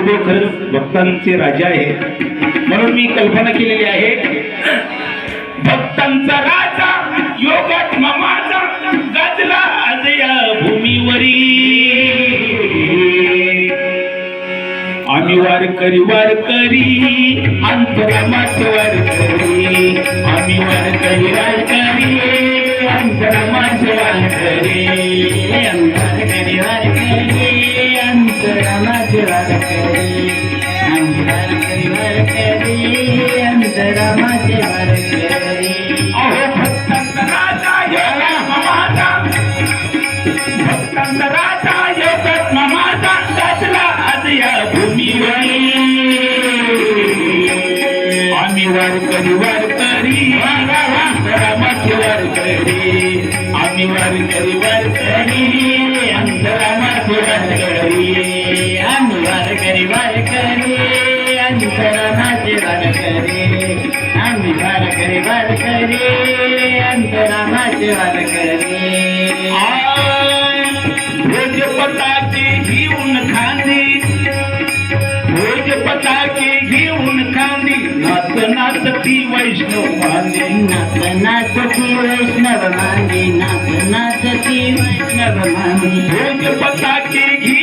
ज्योतिबे खरंच भक्तांचे राजा आहे. म्हणून मी कल्पना केलेली आहे भक्तांचा राजा योगात माझा गाजला आज या भूमीवरी. आम्ही वारकरी वारकरी अंतरामाच वारकरी. आम्ही वारकरी वारकरी अंतरामाच वारकरी वारकरी. राजा भोज पताके घेऊन खांदी. भोज पताके घेऊन खांदी. नाच नाच ती वैष्णव मांदी नाच नाचती वैष्णव मांगी नाच नाचती वैष्णव मांदी भोज पताके घेऊन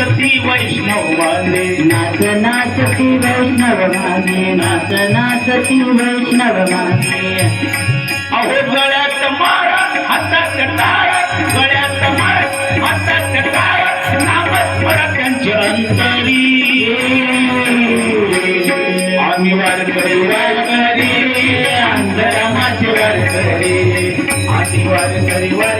नाच ती वैष्णव बांधे नाच नाचती वैष्णव मांगी नाच नाचती वैष्णव मांगी अहो गळ्यात माळा हातात टाळा गळ्यात माळा हातात टाळा नामस्मरा त्यांची अंतरी. आम्ही वारकरी वारकरी अंतरामाचे वारकरी. आम्ही वारकरी वारकरी.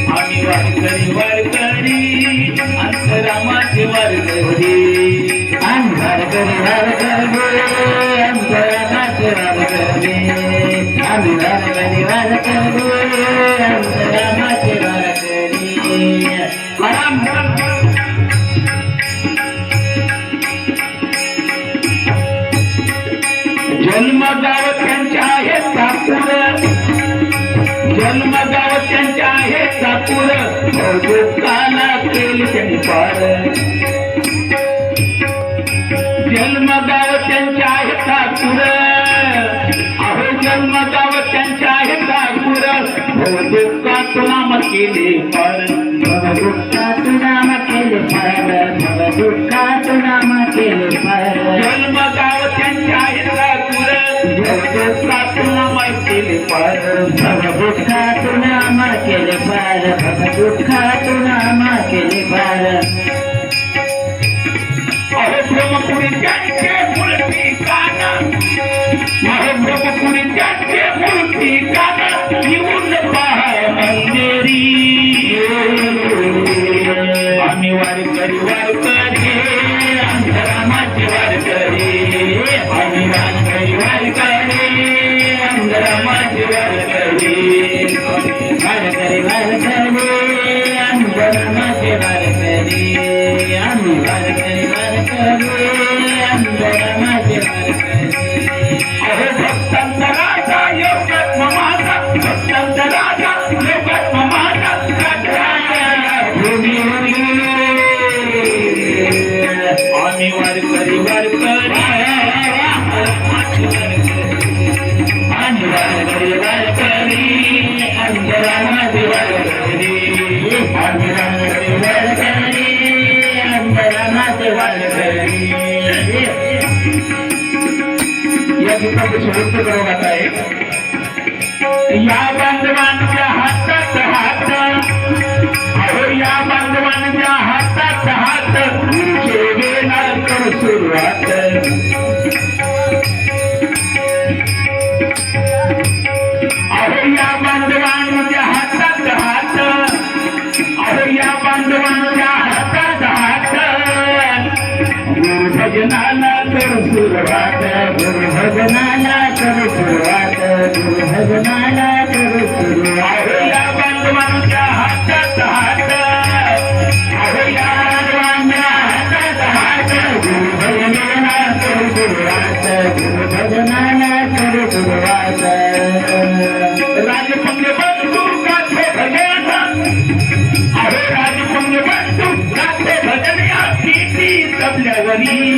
जन्मगाव त्यांच्या आहे सापूर दुःखाला केली त्यांनी पार जन्मगाव त्यांच्या आहे सापूर अहो जन्मगाव त्यांच्या आहे सापूर दुःखातून नाम केले पार. दुःखात नाम केले फार दुःखात नाम केले फार जन्मगाव त्यांच्या आहे दुःखातून नाम केले पार. दुःखात नाम केले फार दुःखात नाम केले फार अहो ब्रह्मपुरी त्यांचे मूर्ती काना. ब्रह्मपुरी त्यांचे मूर्ती काना. येऊन पहा मंदिरी. आम्ही वारकरी या गीताचे शेवटचं क्रमांक आहे. या बांधवांच्या वारकरी